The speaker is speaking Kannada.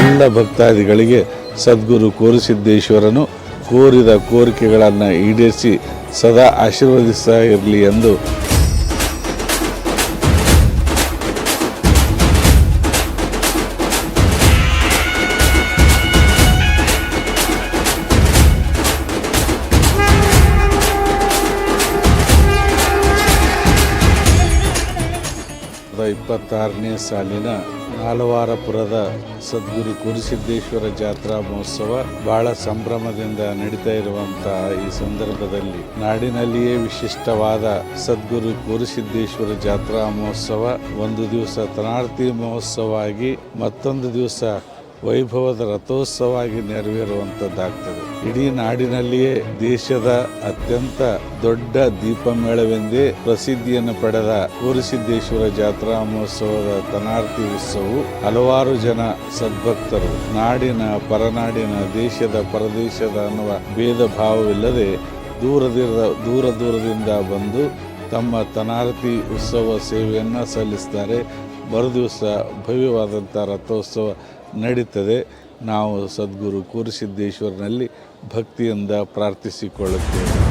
ಎಲ್ಲ ಭಕ್ತಾದಿಗಳಿಗೆ ಸದ್ಗುರು ಕೋರಿಸಿದ್ದೇಶ್ವರನು ಕೋರಿದ ಕೋರಿಕೆಗಳನ್ನು ಈಡೇರಿಸಿ ಸದಾ ಆಶೀರ್ವದಿಸ್ತಾ ಇರಲಿ ಎಂದು ಇಪ್ಪತ್ತಾರನೇ ಸಾಲಿನ ಆಲವಾರಪುರದ ಸದ್ಗುರು ಕುರುಸಿದ್ದೇಶ್ವರ ಜಾತ್ರಾ ಮಹೋತ್ಸವ ಬಹಳ ಸಂಭ್ರಮದಿಂದ ನಡೀತಾ ಇರುವಂತಹ ಈ ಸಂದರ್ಭದಲ್ಲಿ ನಾಡಿನಲ್ಲಿಯೇ ವಿಶಿಷ್ಟವಾದ ಸದ್ಗುರು ಕುರುಸಿದ್ದೇಶ್ವರ ಜಾತ್ರಾ ಮಹೋತ್ಸವ ಒಂದು ದಿವಸ ತನಾರ್ಥಿ ಮಹೋತ್ಸವ ಆಗಿ ಮತ್ತೊಂದು ದಿವಸ ವೈಭವದ ರಥೋತ್ಸವವಾಗಿ ನೆರವೇರುವಂಥದ್ದಾಗ್ತದೆ. ಇಡೀ ನಾಡಿನಲ್ಲಿಯೇ ದೇಶದ ಅತ್ಯಂತ ದೊಡ್ಡ ದೀಪಮೇಳವೆಂದೇ ಪ್ರಸಿದ್ಧಿಯನ್ನು ಪಡೆದ ಕೂರಿಸಿದ್ದೇಶ್ವರ ಜಾತ್ರಾ ಮಹೋತ್ಸವದ ತನಾರ್ತಿ ಉತ್ಸವವು ಹಲವಾರು ಜನ ಸದ್ಭಕ್ತರು, ನಾಡಿನ ಪರನಾಡಿನ, ದೇಶದ ಪರದೇಶದ ಅನ್ನುವ ಭೇದ ಭಾವವಿಲ್ಲದೆ ದೂರದಿರ ದೂರ ದೂರದಿಂದ ಬಂದು ತಮ್ಮ ತನಾರ್ತಿ ಉತ್ಸವ ಸೇವೆಯನ್ನು ಸಲ್ಲಿಸ್ತಾರೆ. ಮರುದಿವಸ ಭವ್ಯವಾದಂಥ ರಥೋತ್ಸವ ನಡೀತದೆ. ನಾವು ಸದ್ಗುರು ಕೂರಿಸಿದ್ದೇಶ್ವರನಲ್ಲಿ ಭಕ್ತಿಯಿಂದ ಪ್ರಾರ್ಥಿಸಿಕೊಳ್ಳುತ್ತೇವೆ.